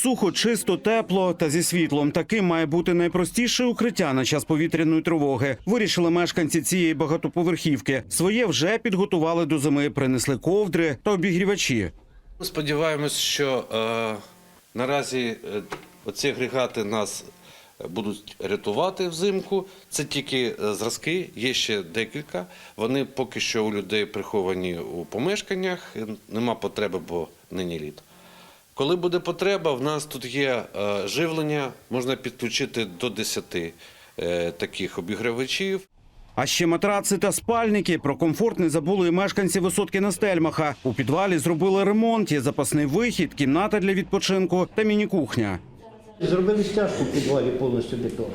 сухо, чисто, тепло та зі світлом. Таким має бути найпростіше укриття на час повітряної тривоги. Вирішили мешканці цієї багатоповерхівки. Своє вже підготували до зими, принесли ковдри та обігрівачі. Сподіваємось, що е, наразі е, оці агрегати нас будуть рятувати взимку. Це тільки е, зразки, є ще декілька. Вони поки що у людей приховані у помешканнях. Нема потреби, бо нині літо. Коли буде потреба, в нас тут є е, живлення, можна підключити до 10 е, таких обігрівачів. А ще матраци та спальники. Про комфорт не забули і мешканці висотки на Стельмаха. У підвалі зробили ремонт, є запасний вихід, кімната для відпочинку та міні-кухня. Зробили стяжку в підвалі повністю бетон.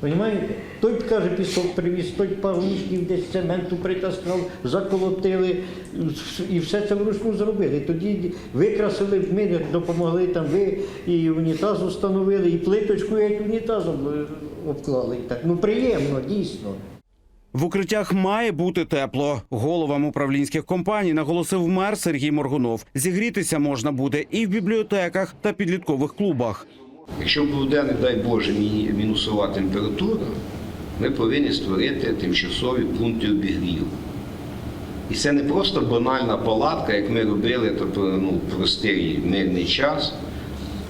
Понімаєте? Той каже, пісок привіз, той пару мішків десь цементу притаскав, заколотили і все це вручну зробили. Тоді викрасили, ми допомогли там, ви і унітаз встановили, і плиточку як унітазом е, обклали. Так, ну приємно, дійсно. В укриттях має бути тепло. Головам управлінських компаній наголосив мер Сергій Моргунов. Зігрітися можна буде і в бібліотеках та підліткових клубах. Якщо буде, не дай Боже, мінусова температура, ми повинні створити тимчасові пункти обігріву. І це не просто банальна палатка, як ми робили тобто, ну, простий мирний час.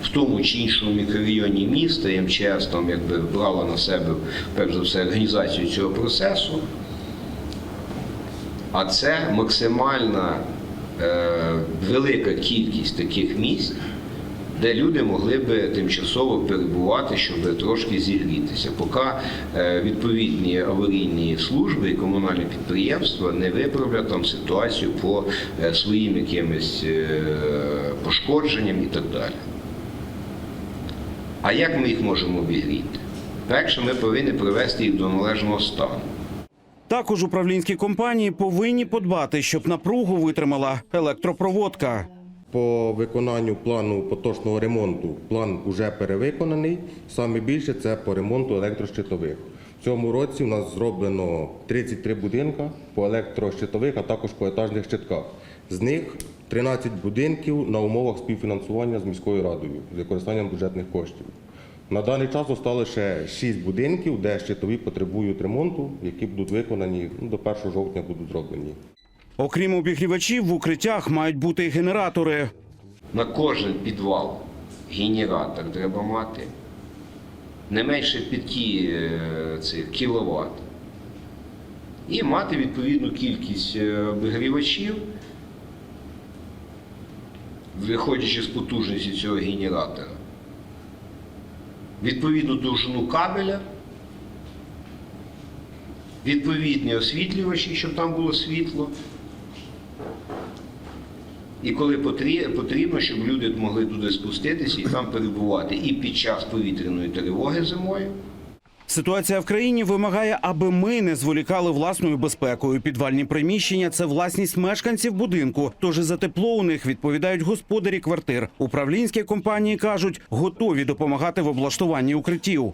В тому чи іншому мікрорайоні міста МЧС там якби брала на себе перш за все організацію цього процесу. А це максимальна е, велика кількість таких місць, де люди могли би тимчасово перебувати, щоб трошки зігрітися, поки е, відповідні аварійні служби і комунальні підприємства не виправлять там ситуацію по е, своїм якимось е, пошкодженням і так далі. А як ми їх можемо обігріти? Перше, ми повинні привести їх до належного стану. Також управлінські компанії повинні подбати, щоб напругу витримала електропроводка. По виконанню плану поточного ремонту план вже перевиконаний. Саме більше це по ремонту електрощитових. В цьому році у нас зроблено 33 будинка по електрощитових, а також по етажних щитках. З них 13 будинків на умовах співфінансування з міською радою з використанням бюджетних коштів. На даний час залишилося ще 6 будинків, де щитові потребують ремонту, які будуть виконані ну, до 1 жовтня будуть зроблені. Окрім обігрівачів, в укриттях мають бути і генератори. На кожен підвал генератор треба мати не менше 5 е, цих кіловат. І мати відповідну кількість е, обігрівачів, виходячи з потужності цього генератора, відповідну довжину кабеля, відповідні освітлювачі, щоб там було світло. І коли потрі- потрібно, щоб люди могли туди спуститися і там перебувати і під час повітряної тривоги зимою. Ситуація в країні вимагає, аби ми не зволікали власною безпекою. Підвальні приміщення це власність мешканців будинку. Тож за тепло у них відповідають господарі квартир. Управлінські компанії кажуть, готові допомагати в облаштуванні укриттів.